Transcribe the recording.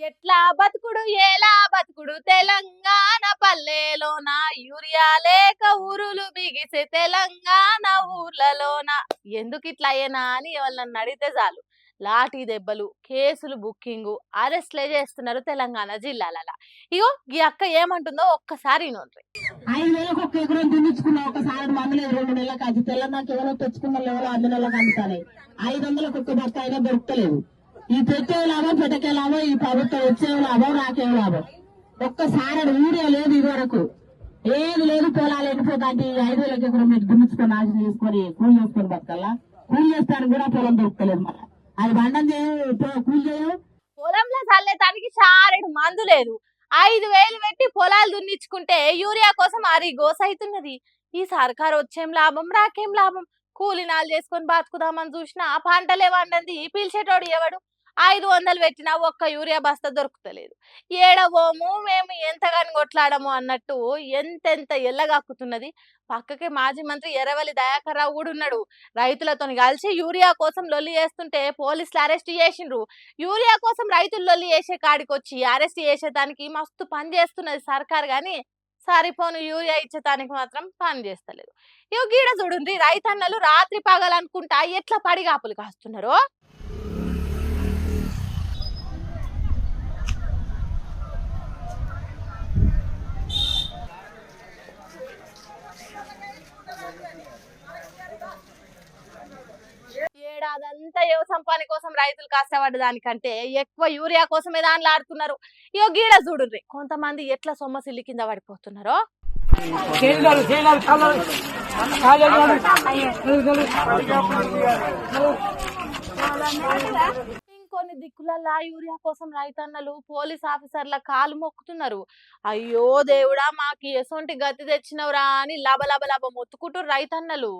ఎట్లా బతుకుడు ఎలా బతుకుడు? తెలంగాణ పల్లెలోన యూరియా లేక ఊరులు బిగిసే తెలంగాణ ఊర్లలోన? ఎందుకు ఇట్లా అయ్యేనా అని ఎవరినన్ను అడిగితే చాలు. లాఠీ దెబ్బలు కేసులు బుకింగ్ అరెస్ట్లే చేస్తున్నారు తెలంగాణ జిల్లాలలో. ఇగో ఈ అక్క ఏమంటుందో ఒక్కసారి నోడ్రి ఐదు నెలలకు ఒక్క ఎకరం దున్నించుకున్నా ఒకసారి మందులు రెండు నెలలకు అది తెల్లదాకా ఎవరో తెచ్చుకున్న ఎవరో ఐదు నెలలకు అందుతాయి ఐదు వందలకు ఒక్క బస్తా అయినా దొరకలేదు ఈ పెట్టే లాభం పెట్టకే లాభం ఈ ప్రభుత్వం వచ్చే లాభం రాకే లాభం. ఒక్కసారి ఊరే లేదు ఇది వరకు ఏది లేదు పొలాలు ఎండిపోతా అంటే ఐదు వేలకి ఎకరం మీరు గుమ్మించుకొని నాశనం చేసుకొని కూలి చేసుకొని బతకల్లా? కూలి చేస్తానికి కూడా పొలం దొరకలేదు మళ్ళీ. అది బండం చేయ కూలి చేయవు. పొలంలో చల్లేదానికి చారెడు మందు లేదు. ఐదు వేలు పెట్టి పొలాలు దున్నిచ్చుకుంటే యూరియా కోసం అరి గోస అవుతున్నది ఈ సర్కారు వచ్చేం లాభం రాకేం లాభం? కూలినాలు చేసుకొని బతుకుదామని చూసినా పంటలే వండంది పీల్చేటోడు ఎవడు? ఐదు వందలు పెట్టినా ఒక్క యూరియా బస్తా దొరుకుతలేదు. ఏడవోము మేము ఎంతగాని కొట్లాడము అన్నట్టు ఎంతెంత ఎల్లగాక్కుతున్నది. పక్కకి మాజీ మంత్రి ఎర్రవల్లి దయాకర్ రావు కూడా ఉన్నాడు. రైతులతో కలిసి యూరియా కోసం లొల్లి చేస్తుంటే పోలీసులు అరెస్ట్ చేసిండ్రు. యూరియా కోసం రైతులు లొల్లి చేసే కాడికి వచ్చి అరెస్ట్ చేసేదానికి మస్తు పని చేస్తున్నది సర్కార్ కానీ సరిపోను యూరియా ఇచ్చేదానికి మాత్రం పని చేస్తలేదు. ఇగో గీడ చూడండి రైతన్నలు రాత్రి పగలనుకుంటా ఎట్లా పడిగాపులు కాస్తున్నారో? ఏడాదంతా వ్యవసాయం పని కోసం రైతులు కష్టపడ్డ దానికంటే ఎక్కువ యూరియా కోసమే దానిలో ఆడుతున్నారు. ఇగో గీడ చూడుర్రి. కొంతమంది ఎట్లా సొమ్మసిల్లి కింద పడిపోతున్నారో? కేంద్రాలు కేంద్రాలు కాలాలు కాలాలు ఇంకొన్ని దిక్కులల్లా యూరియా కోసం రైతన్నలు పోలీస్ ఆఫీసర్ల కాలు మొక్కుతున్నారు. అయ్యో దేవుడా మాకు ఎసొంటి గతి తెచ్చినవురా అని లబ లబ లబ మొత్తుకుంటూ రైతన్నలు.